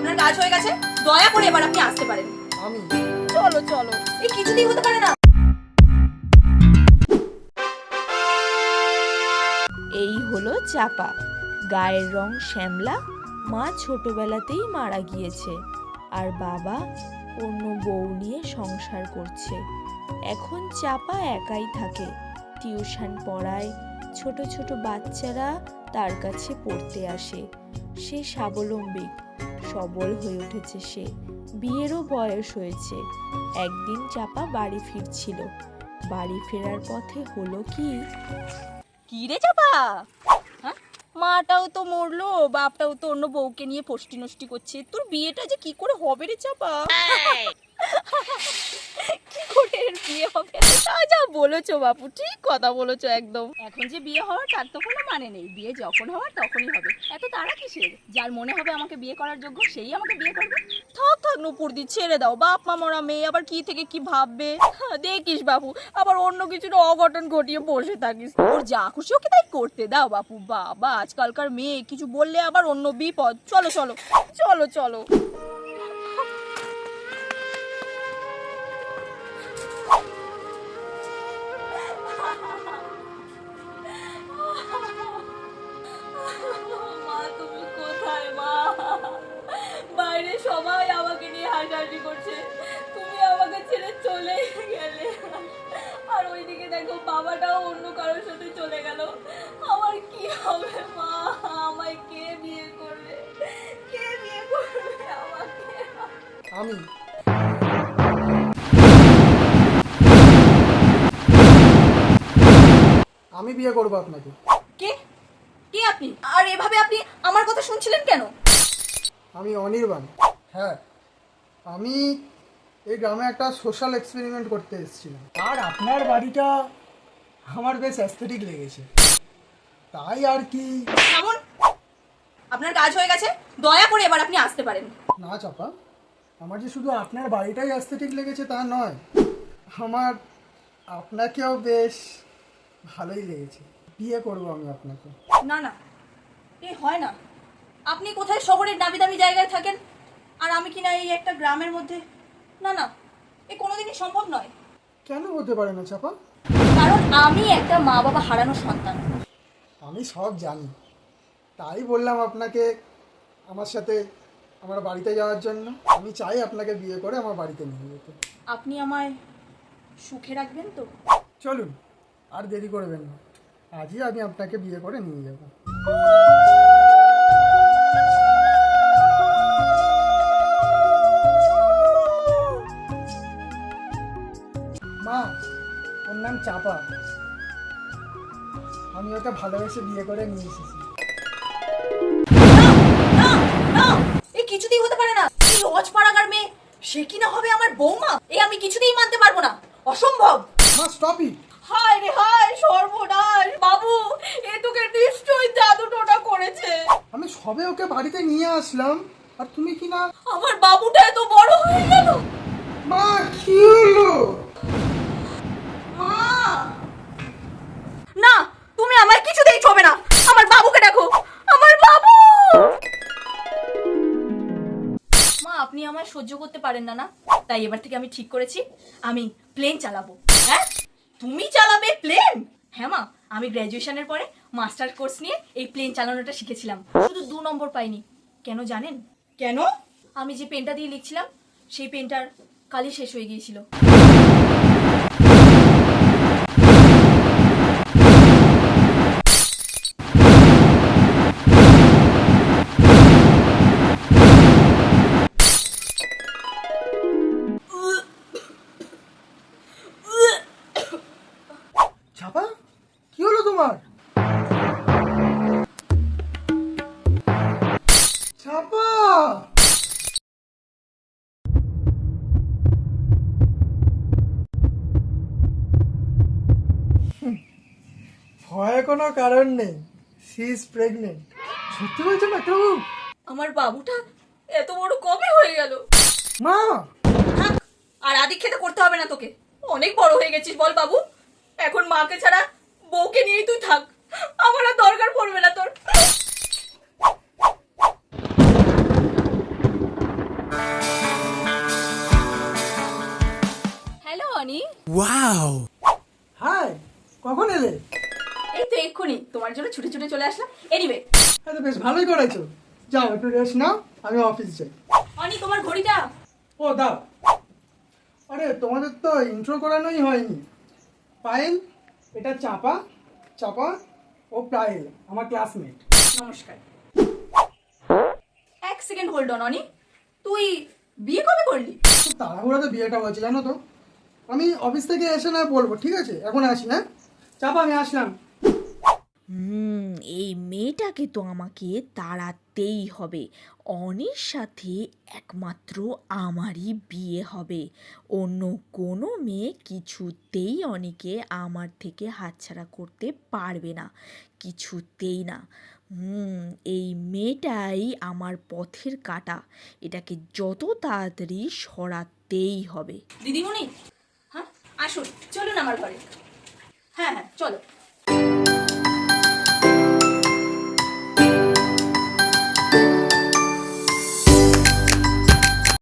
আপনার কাজ হয়ে গেছে দয়া করে এবার আপনি আসতে পারেন। আমি? চলো চলো। এই কিছুতেই হতে পারে না। এই হলো চাপা। গায়ের রং শ্যামলা মা ছোটবেলাতেই মারা গিয়েছে আর বাবা অন্য বউ নিয়ে সংসার করছে। এখন চাপা একাই থাকে। টিউশন পড়ায় ছোট ছোট বাচ্চারা তার কাছে পড়তে আসে। সে স্বাবলম্বী। সবল হয়ে উঠেছে সে। বিয়েরও বয়স হয়েছে। একদিন চাপা বাড়ি ফিরছিল। বাড়ি ফেরার পথে হলো কি? কি রে চাপা? মাটাও তো মরলো, বাপটাও তো অন্য বউকে নিয়ে পোষ্টি নষ্টি করছে। তোর বিয়েটা যে কি করে হবে রে চাপা? বিয়ে হবে? যা বলেছ বাপু, ঠিক কথা একদম। এখন যে বিয়ে হওয়ার, তার তো কোনো মানে নেই। বিয়ে যখন হওয়ার, তখনই হবে। এত কিসের? যার মনে হবে আমাকে বিয়ে করার যোগ্য, সেই আমাকে বিয়ে করবে। থাক থাক নুপুর দি, ছেড়ে দাও। বাপ মা মরা মেয়ে, আবার কি থেকে কি ভাববে? দেখিস বাপু, আবার অন্য কিছুর অঘটন ঘটিয়ে বসে থাকিস। ওর যা খুশি ওকে তাই করতে দাও বাপু। বাবা, আজকালকার মেয়ে, কিছু বললে আবার অন্য বিপদ। চলো চলো চলো চলো। দেখো বাবাটাও অন্য কারোর সাথে চলে গেল। আমার কি হবে মা? আমায় কে বিয়ে করবে? কে বিয়ে করবে আমাকে? আমি। আমি বিয়ে করব আপনাকে। কে? কে আপনি? আর এভাবে আপনি আমার কথা শুনছিলেন কেন? আমি অনির্বাণ। হ্যাঁ আমি এই গ্রামে একটা সোশ্যাল এক্সপেরিমেন্ট করতে এসেছিলাম। আর আপনার বাড়িটা আমার বেশ অ্যাস্থেটিক লেগেছে। তাই আর কি? আপনার কাজ হয়ে গেছে। দয়া করে এবার আপনি আসতে পারেন। না চাপা। আমার যে শুধু আপনার বাড়িটাই অ্যাস্থেটিক লেগেছে তা নয় আমার আপনাকেও বেশ ভালোই লেগেছে। বিয়ে করব আমি আপনাকে। না না এ হয় না। আপনি কোথায় শহরের দামি দামি জায়গায় থাকেন? আর আমি কিনা এই একটা গ্রামের মধ্যে না না এ কোনোদিনই সম্ভব নয়। কেন হতে পারে না চাপা? কারণ আমি একটা মা বাবা হারানো সন্তান। আমি সব জানি। তাই বললাম আপনাকে আমার সাথে আমার বাড়িতে যাওয়ার জন্য। আমি চাই আপনাকে বিয়ে করে আমার বাড়িতে নিয়ে যেতে। আপনি আমায় সুখে রাখবেন তো? চলুন আর দেরি করবেন না। আজই আমি আপনাকে বিয়ে করে নিয়ে যাব। আমি ওকে ভালোবেসে বিয়ে করে নিয়ে এসেছি। না না এ কিছুতেই হতে পারে না। এই অজপাড়াগার মেয়ে সে কিনা হবে আমার বৌমা? এ আমি কিছুতেই মানতে পারব না। অসম্ভব। মা স্টপ ইট হায় রে হায় সর্বনাশ। বাবু এ তোকে নিশ্চয়ই জাদু টোনা করেছে। আমি সবে ওকে বাড়িতে নিয়ে আসলাম আর তুমি কি না? আমার বাবুটা এত বড় হয়ে আমায় সহ্য করতে পারেন না না? তাই এবার থেকে আমি ঠিক করেছি আমি প্লেন চালাবো। হ্যাঁ? তুমি চালাবে প্লেন হ্যাঁ মা আমি গ্র্যাজুয়েশনের পরে মাস্টার কোর্স নিয়ে এই প্লেন চালানোটা শিখেছিলাম। শুধু দু নম্বর পাইনি। কেন জানেন? কেন? আমি যে পেনটা দিয়ে লিখছিলাম সেই পেনটার কালি শেষ হয়ে গিয়েছিল। ছাপা কি হলো তোমার? ছাপা ভয়ের কোনো কারণ নেই। সি ইজ প্রেগনেন্ট সত্যি বলছো ডাক্তারবাবু? আমার বাবুটা এত বড় কবে হয়ে গেল? মা! থাক আর আদি খেতে করতে হবে না তোকে। অনেক বড় হয়ে গেছিস বল বাবু। এখন মাকে ছাড়া বউকে নিয়েই তুই থাক। আমার আর দরকার পড়বে না তোর। হ্যালো অনি। ওয়াও। হাই কখন এলে? এই তো এক্ষুনি তোমার জন্য ছুটে ছুটে চলে আসলাম। এনিওয়ে হ্যাঁ তো বেশ ভালোই করেছ। যাও একটু রেস্ট নাও আমি অফিস যাই। অনি তোমার ঘড়িটা? ও দাও। আরে তোমাদের তো ইন্ট্রো করানোই হয়নি। পায়েল এটা চাপা চাপা ও পায়েল আমার ক্লাসমেট নমস্কার। এক সেকেন্ড হোল্ড অন অনি। তুই বিয়ে কবে করলি? তাড়াহুড়া তো বিয়েটা হয়েছে জানো তো। আমি অফিস থেকে এসে না বলব ঠিক আছে? এখন আসি না চাপা আমি আসলাম। হুম, এই মেয়েটাকে তো আমাকে তাড়াতেই হবে। অনির সাথে একমাত্র আমারই বিয়ে হবে। অন্য কোনো মেয়ে কিছুতেই অনিকে আমার থেকে হাতছাড়া করতে পারবে না। কিছুতেই না। হুম, এই মেয়েটাই আমার পথের কাটা। এটাকে যত তাড়াতাড়ি সরাতেই হবে। দিদিমণি হ্যাঁ আসুন। চলুন আমার ঘরে। হ্যাঁ হ্যাঁ চলো।